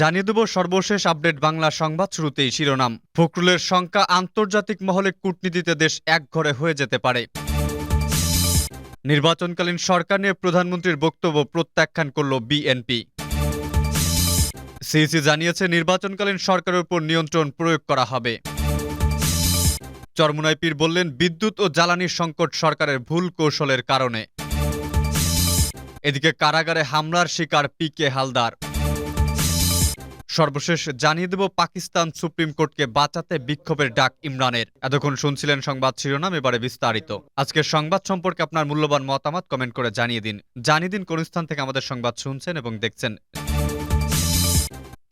জানিয়ে দেব সর্বশেষ আপডেট বাংলা সংবাদ শুরুতেই শিরোনাম। ফখরুলের শঙ্কা আন্তর্জাতিক মহলে কূটনীতিতে দেশ একঘরে হয়ে যেতে পারে। নির্বাচনকালীন সরকার নিয়ে প্রধানমন্ত্রীর বক্তব্য প্রত্যাখ্যান করল বিএনপি। সিইসি জানিয়েছে নির্বাচনকালীন সরকারের উপর নিয়ন্ত্রণ প্রয়োগ করা হবে। চরমুনাই পীর বললেন, বিদ্যুৎ ও জ্বালানি সংকট সরকারের ভুল কৌশলের কারণে। এদিকে কারাগারে হামলার শিকার পি কে হালদার। সর্বশেষ জানিয়ে দেব, পাকিস্তান সুপ্রিম কোর্টকে বাঁচাতে বিক্ষোভের ডাক ইমরানের। এতক্ষণ শুনছিলেন সংবাদ শিরোনাম, এবারে বিস্তারিত। আজকের সংবাদ সম্পর্কে আপনার মূল্যবান মতামত কমেন্ট করে জানিয়ে দিন। জানিয়ে দিন কোন স্থান থেকে আমাদের সংবাদ শুনছেন এবং দেখছেন।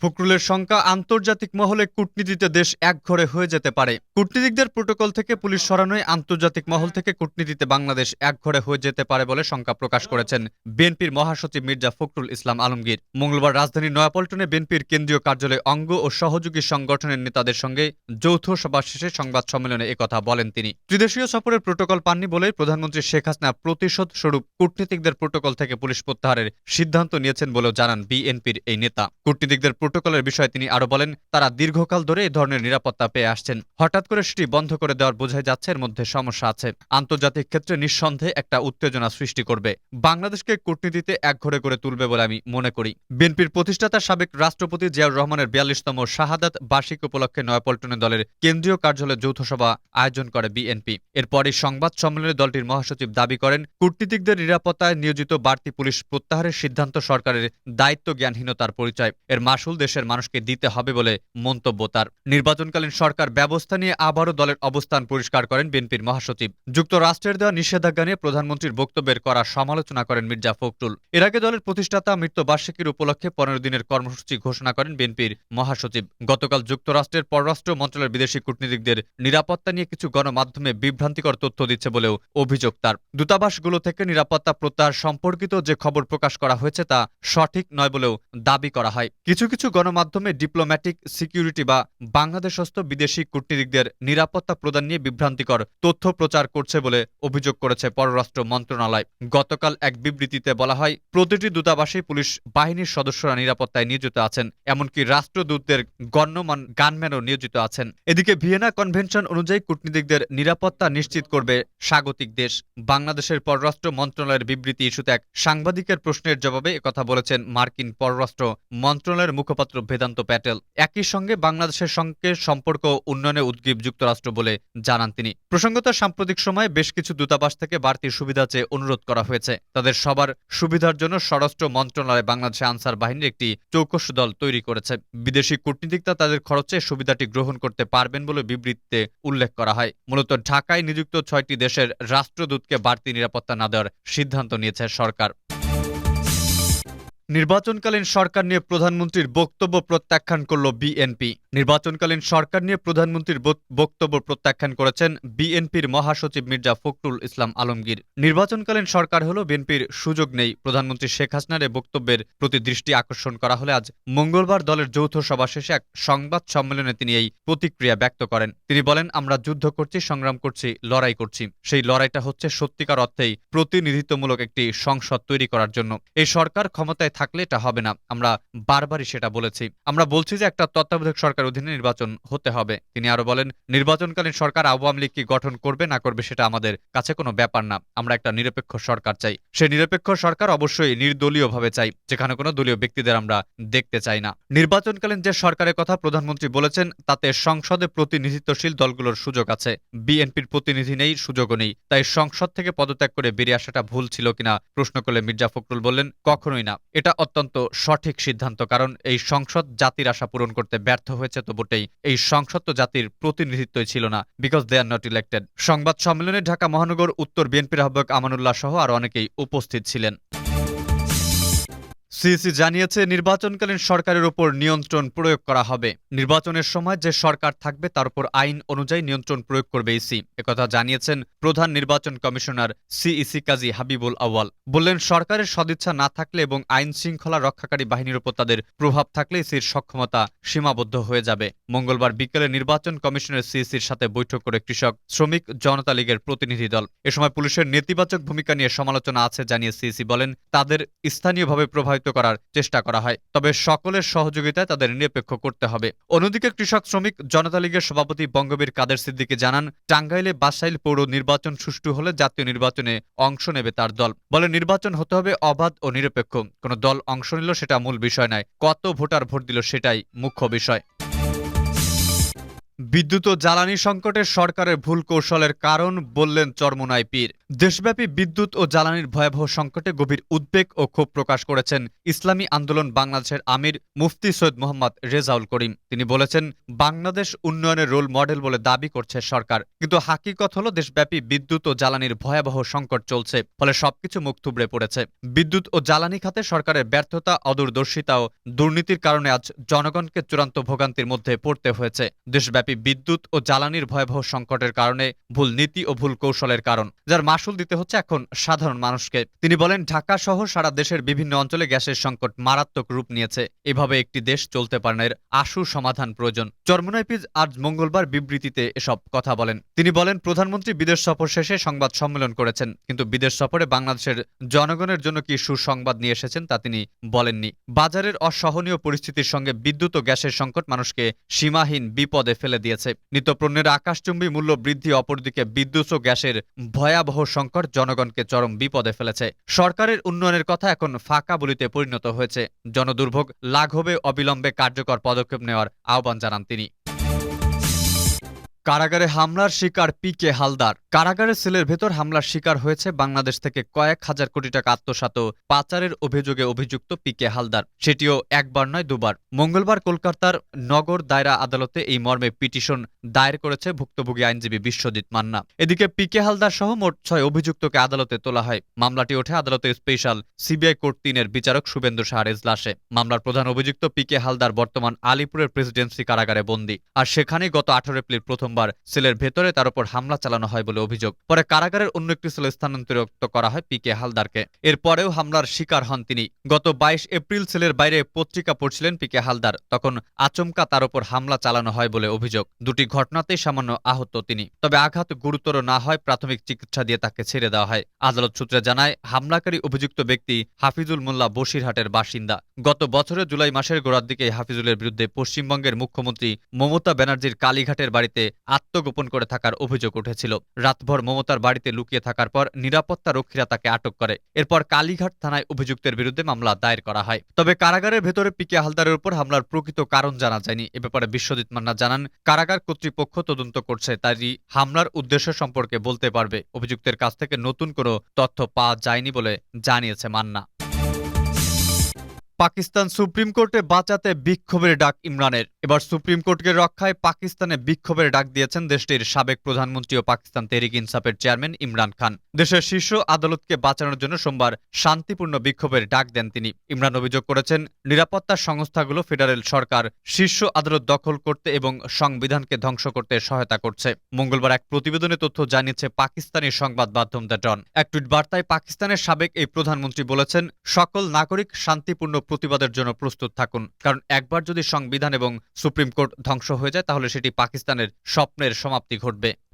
ফখরুলের শঙ্কা আন্তর্জাতিক মহলে কূটনীতিতে দেশ একঘরে হয়ে যেতে পারে। কূটনীতিকদের প্রোটোকল থেকে পুলিশ সরানোয় আন্তর্জাতিক মহল থেকে কূটনীতিতে বাংলাদেশ একঘরে হয়ে যেতে পারে বলে শঙ্কা প্রকাশ করেছেন বিএনপির মহাসচিব মির্জা ফখরুল ইসলাম আলমগীর। মঙ্গলবার রাজধানীর নয়াপল্টনে বিএনপির কেন্দ্রীয় কার্যালয়ে অঙ্গ ও সহযোগী সংগঠনের নেতাদের সঙ্গে যৌথ সভা শেষে সংবাদ সম্মেলনে একথা বলেন তিনি। ত্রিদেশীয় সফরের প্রোটোকল পাননি বলে প্রধানমন্ত্রী শেখ হাসিনা প্রতিশোধ স্বরূপ কূটনীতিকদের প্রোটোকল থেকে পুলিশ প্রত্যাহারের সিদ্ধান্ত নিয়েছেন বলেও জানান বিএনপির এই নেতা। কূটনীতিকদের প্রোটোকলের বিষয়ে তিনি আরও বলেন, তারা দীর্ঘকাল ধরে এই ধরনের নিরাপত্তা পেয়ে আসছেন। হঠাৎ করে সেটি বন্ধ করে দেওয়ার বোঝাই যাচ্ছে এর মধ্যে সমস্যা আছে। আন্তর্জাতিক ক্ষেত্রে নিঃসন্দেহে একটা উত্তেজনা সৃষ্টি করবে। বাংলাদেশকে কূটনীতিতে একঘরে করে তুলবে বলে আমি মনে করি। বিএনপির প্রতিষ্ঠাতা সাবেক রাষ্ট্রপতি জিয়াউর রহমানের বিয়াল্লিশতম শাহাদাত বার্ষিক উপলক্ষে নয়াপল্টনে দলের কেন্দ্রীয় কার্যালয়ে যৌথ সভা আয়োজন করে বিএনপি। এরপরই সংবাদ সম্মেলনে দলটির মহাসচিব দাবি করেন, কূটনীতিকদের নিরাপত্তায় নিয়োজিত বাড়তি পুলিশ প্রত্যাহারের সিদ্ধান্ত সরকারের দায়িত্ব জ্ঞানহীনতার পরিচয়। এর মাসুল দেশের মানুষকে দিতে হবে বলে মন্তব্য তার। নির্বাচনকালীন সরকার ব্যবস্থা নিয়ে আবারও দলের অবস্থান পরিষ্কার করেন বিএনপির মহাসচিব। যুক্তরাষ্ট্রের দেওয়া নিষেধাজ্ঞা নিয়ে প্রধানমন্ত্রীর বক্তব্যের করা সমালোচনা করেন মির্জা ফখরুল। এর আগে দলের প্রতিষ্ঠাতা মৃত্যুবার্ষিকীর উপলক্ষে পনেরো দিনের কর্মসূচি ঘোষণা করেন বিএনপির মহাসচিব। গতকাল যুক্তরাষ্ট্রের পররাষ্ট্র মন্ত্রণালয়ের বিদেশি কূটনীতিকদের নিরাপত্তা নিয়ে কিছু গণমাধ্যমে বিভ্রান্তিকর তথ্য দিচ্ছে বলেও অভিযোগ তার। দূতাবাসগুলো থেকে নিরাপত্তা প্রত্যাহার সম্পর্কিত যে খবর প্রকাশ করা হয়েছে তা সঠিক নয় বলেও দাবি করা হয়। কিছু কিছু গণমাধ্যমে ডিপ্লোম্যাটিক সিকিউরিটি বা বাংলাদেশস্থ বিদেশি কূটনীতিকদের নিরাপত্তা প্রদান নিয়ে বিভ্রান্তিকর তথ্য প্রচার করছে বলে অভিযোগ করেছে পররাষ্ট্র মন্ত্রণালয়। গতকাল এক বিবৃতিতে বলা হয়, প্রতিটি দূতাবাসে পুলিশ বাহিনীর সদস্যরা নিরাপত্তায় নিয়োজিত আছেন, এমনকি রাষ্ট্রদূতদের গণ্যমান গানম্যানও নিয়োজিত আছেন। এদিকে ভিয়েনা কনভেনশন অনুযায়ী কূটনীতিকদের নিরাপত্তা নিশ্চিত করবে স্বাগতিক দেশ। বাংলাদেশের পররাষ্ট্র মন্ত্রণালয়ের বিবৃতি ইস্যুতে এক সাংবাদিকের প্রশ্নের জবাবে একথা বলেছেন মার্কিন পররাষ্ট্র মন্ত্রণালয়ের মুখপাত্র বেদান্ত প্যাটেল একই সঙ্গে বাংলাদেশের সঙ্গে সম্পর্ক উন্নয়নে উদ্গ্রীব যুক্তরাষ্ট্র বলে জানান তিনি। প্রসঙ্গত, সাম্প্রতিক সময়ে বেশ কিছু দূতাবাস থেকে বাড়তি সুবিধা চেয়ে অনুরোধ করা হয়েছে। তাদের সবার সুবিধার জন্য স্বরাষ্ট্র মন্ত্রণালয় বাংলাদেশে আনসার বাহিনীর একটি চৌকস দল তৈরি করেছে। বিদেশি কূটনীতিকরা তাদের খরচে সুবিধাটি গ্রহণ করতে পারবেন বলে বিবৃতিতে উল্লেখ করা হয়। মূলত ঢাকায় নিযুক্ত ছয়টি দেশের রাষ্ট্রদূতকে বাড়তি নিরাপত্তা না দেওয়ার সিদ্ধান্ত নিয়েছে সরকার। নির্বাচনকালীন সরকার নিয়ে প্রধানমন্ত্রীর বক্তব্য প্রত্যাখ্যান করল বিএনপি। নির্বাচনকালীন সরকার নিয়ে প্রধানমন্ত্রীর বক্তব্য প্রত্যাখ্যান করেছেন বিএনপির মহাসচিব মির্জা ফখরুল ইসলাম আলমগীর। নির্বাচনকালীন সরকার হলো বিএনপির সুযোগ নেই। প্রধানমন্ত্রী শেখ হাসিনার বক্তব্যের প্রতি দৃষ্টি আকর্ষণ করা হলে আজ মঙ্গলবার দলের যৌথ সভা শেষে এক সংবাদ সম্মেলনে তিনি এই প্রতিক্রিয়া ব্যক্ত করেন। তিনি বলেন, আমরা যুদ্ধ করছি, সংগ্রাম করছি, লড়াই করছি। সেই লড়াইটা হচ্ছে সত্যিকার অর্থেই প্রতিনিধিত্বমূলক একটি সংসদ তৈরি করার জন্য। এই সরকার ক্ষমতায় থাকলে এটা হবে না। আমরা বারবারই সেটা বলেছি। আমরা বলছি যে একটা তত্ত্বাবধায়ক সরকার অধীনে নির্বাচন হতে হবে। তিনি আরও বলেন, নির্বাচনকালীন সরকার আওয়ামী লীগ কি গঠন করবে না করবে সেটা আমাদের কাছে কোনো ব্যাপার না। আমরা একটা নিরপেক্ষ সরকার চাই। সেই নিরপেক্ষ সরকার অবশ্যই নির্দলীয়ভাবে চাই, যেখানে কোনো দলীয় ব্যক্তিদের আমরা দেখতে চাই না। নির্বাচনকালীন যে সরকারের কথা প্রধানমন্ত্রী বলেছেন, তাতে সংসদে প্রতিনিধিত্বশীল দলগুলোর সুযোগ আছে। বিএনপির প্রতিনিধি নেই, সুযোগও নেই। তাই সংসদ থেকে পদত্যাগ করে বেরিয়ে আসাটা ভুল ছিল কিনা প্রশ্ন করলে মির্জা ফখরুল বললেন, কখনোই না। এটা অত্যন্ত সঠিক সিদ্ধান্ত, কারণ এই সংসদ জাতির আশা পূরণ করতে ব্যর্থ হয়েছে, তো বটেই। এই সংসদ তো জাতির প্রতিনিধিত্বই ছিল না because they are not elected সংবাদ সম্মেলনে ঢাকা মহানগর উত্তর বিএনপির আহ্বায়ক আমানুল্লাহ সহ আর অনেকেই উপস্থিত ছিলেন। সিইসি জানিয়েছে, নির্বাচনকালীন সরকারের উপর নিয়ন্ত্রণ প্রয়োগ করা হবে। নির্বাচনের সময় যে সরকার থাকবে, তার উপর আইন অনুযায়ী নিয়ন্ত্রণ প্রয়োগ করবে ইসি। একথা জানিয়েছেন প্রধান নির্বাচন কমিশনার সিইসি কাজী হাবিবুল আওয়াল বললেন, সরকারের সদিচ্ছা না থাকলে এবং আইন শৃঙ্খলা রক্ষাকারী বাহিনীর উপর তাদের প্রভাব থাকলে ইসির সক্ষমতা সীমাবদ্ধ হয়ে যাবে। মঙ্গলবার বিকেলে নির্বাচন কমিশনের সিইসির সাথে বৈঠক করে কৃষক, শ্রমিক, জনতা লীগের প্রতিনিধি দল। এ সময় পুলিশের নেতিবাচক ভূমিকা নিয়ে সমালোচনা আছে, জানিয়ে সিইসি বলেন, তাদের স্থানীয়ভাবে প্রভাবিত পরিচালিত করার চেষ্টা করা হয়। তবে সকলের সহযোগিতায় তাদের নিরপেক্ষ করতে হবে। অন্যদিকে কৃষক শ্রমিক জনতা লীগের সভাপতি বঙ্গবীর কাদের সিদ্দিকী জানান, টাঙ্গাইলে বাসাইল পৌর নির্বাচন সুষ্ঠু হলে জাতীয় নির্বাচনে অংশ নেবে তার দল। বলে নির্বাচন হতে হবে অবাধ ও নিরপেক্ষ। কোনো দল অংশ নিল সেটা মূল বিষয় নয়। কত ভোটার ভোট দিল সেটাই মুখ্য বিষয়। বিদ্যুৎ ও জ্বালানি সংকটে সরকারের ভুল কৌশলের কারণ বললেন চরমোনাই পীর। দেশব্যাপী বিদ্যুৎ ও জ্বালানির ভয়াবহ সংকটে গভীর উদ্বেগ ও ক্ষোভ প্রকাশ করেছেন ইসলামী আন্দোলন বাংলাদেশের আমির মুফতি সৈয়দ মোহাম্মদ রেজাউল করিম। তিনি বলেছেন, বাংলাদেশ উন্নয়নের রোল মডেল বলে দাবি করছে সরকার, কিন্তু হাকিকত হলো দেশব্যাপী বিদ্যুৎ ও জ্বালানির ভয়াবহ সংকট চলছে, ফলে সবকিছু মুখ থুবড়ে পড়েছে। বিদ্যুৎ ও জ্বালানি খাতে সরকারের ব্যর্থতা, অদূরদর্শিতা ও দুর্নীতির কারণে আজ জনগণকে চূড়ান্ত ভোগান্তির মধ্যে পড়তে হয়েছে। দেশব্যাপী বিদ্যুৎ ও জ্বালানির ভয়াবহ সংকটের কারণে ভুল নীতি ও ভুল কৌশলের কারণ, যার মাসুল দিতে হচ্ছে এখন সাধারণ মানুষকে। তিনি বলেন ঢাকা সহ সারা দেশের বিভিন্ন অঞ্চলে গ্যাসের সংকট মারাত্মক রূপ নিয়েছে। এভাবে একটি দেশ চলতে পারে না, এর আশু সমাধান প্রয়োজন। চরমোনাইপিজ আজ মঙ্গলবার বিবৃতিতে এসব কথা বলেন। তিনি বলেন, প্রধানমন্ত্রী বিদেশ সফর শেষে সংবাদ সম্মেলন করেছেন, কিন্তু বিদেশ সফরে বাংলাদেশের জনগণের জন্য কি সুসংবাদ নিয়ে এসেছেন তা তিনি বলেননি। বাজারের অসহনীয় পরিস্থিতির সঙ্গে বিদ্যুৎ ও গ্যাসের সংকট মানুষকে সীমাহীন বিপদে ফেলে দিয়েছে। নিত্যপণ্যের আকাশচুম্বী মূল্য বৃদ্ধি, অপরদিকে বিদ্যুৎ ও গ্যাসের ভয়াবহ সংকট জনগণকে চরম বিপদে ফেলেছে। সরকারের উন্নয়নের কথা এখন ফাঁকা বলিতে পরিণত হয়েছে। জনদুর্ভোগ, লাঘবে অবিলম্বে কার্যকর পদক্ষেপ নেওয়ার আহ্বান জানান তিনি। কারাগারে হামলার শিকার পি কে হালদার। কারাগারের সেলের ভেতর হামলার শিকার হয়েছে বাংলাদেশ থেকে কয়েক হাজার কোটি টাকা আত্মসাত পাচারের অভিযোগে অভিযুক্ত পি কে হালদার। সেটিও একবার নয়, দুবার। মঙ্গলবার কলকাতার নগর দায়রা আদালতে এই মর্মে পিটিশন দায়ের করেছে ভুক্তভোগী আইনজীবী বিশ্বজিৎ মান্না। এদিকে পি কে হালদার সহ মোট ছয় অভিযুক্তকে আদালতে তোলা হয়। মামলাটি ওঠে আদালতে স্পেশাল সিবিআই কোর্ট তিনের বিচারক শুভেন্দু সাহার এজলাসে। মামলার প্রধান অভিযুক্ত পি কে হালদার বর্তমান আলিপুরের প্রেসিডেন্সি কারাগারে বন্দী। আর সেখানেই গত আঠারো এপ্রিল প্রথমবার সেলের ভেতরে তার উপর হামলা চালানো হয় বলে অভিযোগ। পরে কারাগারের অন্য একটি সেলে স্থানান্তরিত করা হয় পি কে হালদারকে। এরপরেও হামলার শিকার হন তিনি। গত বাইশ এপ্রিল সেলের বাইরে পত্রিকা পড়ছিলেন পি কে হালদার। তখন আচমকা তার উপর হামলা চালানো হয় বলে অভিযোগ। দুটি ঘটনাতেই সামান্য আহত তিনি। তবে আঘাত গুরুতর না হয় প্রাথমিক চিকিৎসা দিয়ে তাকে ছেড়ে দেওয়া হয়। আদালত সূত্রে জানায়, হামলাকারী অভিযুক্ত ব্যক্তি হাফিজুল মোল্লা বসিরহাটের বাসিন্দা। গত বছরের জুলাই মাসের গোড়ার দিকে হাফিজুলের বিরুদ্ধে পশ্চিমবঙ্গের মুখ্যমন্ত্রী মমতা ব্যানার্জির কালীঘাটের বাড়িতে আত্মগোপন করে থাকার অভিযোগ উঠেছিল। রাতভর মমতার বাড়িতে লুকিয়ে থাকার পর নিরাপত্তা রক্ষীরা তাকে আটক করে। এরপর কালীঘাট থানায় অভিযুক্তের বিরুদ্ধে মামলা দায়ের করা হয়। তবে কারাগারের ভেতরে পিকে হালদারের উপর হামলার প্রকৃত কারণ জানা যায়নি। এ ব্যাপারে বিশ্বজিৎ মান্না জানান, কারাগার কর্তৃপক্ষ তদন্ত করছে, তাই হামলার উদ্দেশ্য সম্পর্কে বলতে পারবে। অভিযুক্তের কাছ থেকে নতুন কোনো তথ্য পাওয়া যায়নি বলে জানিয়েছে মান্না। পাকিস্তান সুপ্রিম কোর্টে বাঁচাতে বিক্ষোভের ডাক ইমরানের। এবার সুপ্রিম কোর্টকে রক্ষায় পাকিস্তানে বিক্ষোভের ডাক দিয়েছেন দেশটির সাবেক প্রধানমন্ত্রী ও পাকিস্তান তেহরিক ইনসাফের চেয়ারম্যান ইমরান খান। দেশের শীর্ষ আদালতকে বাঁচানোর জন্য সোমবার শান্তিপূর্ণ বিক্ষোভের ডাক দেন তিনি। ইমরান অভিযোগ করেছেন, নিরাপত্তা সংস্থাগুলো ফেডারেল সরকার শীর্ষ আদালত দখল করতে এবং সংবিধানকে ধ্বংস করতে সহায়তা করছে। মঙ্গলবার এক প্রতিবেদনে তথ্য জানিয়েছে, পাকিস্তানি সংবাদ মাধ্যম দ্য ডন এক টুইট বার্তায় পাকিস্তানের সাবেক এই প্রধানমন্ত্রী বলেছেন, সকল নাগরিক শান্তিপূর্ণ প্রতিবাদের জন্য প্রস্তুত থাকুন। কারণ একবার যদি সংবিধান এবং সুপ্রিম কোর্ট ধ্বংস হয়ে যায়, তাহলে সেটি পাকিস্তানের স্বপ্নের সমাপ্তি ঘটবে।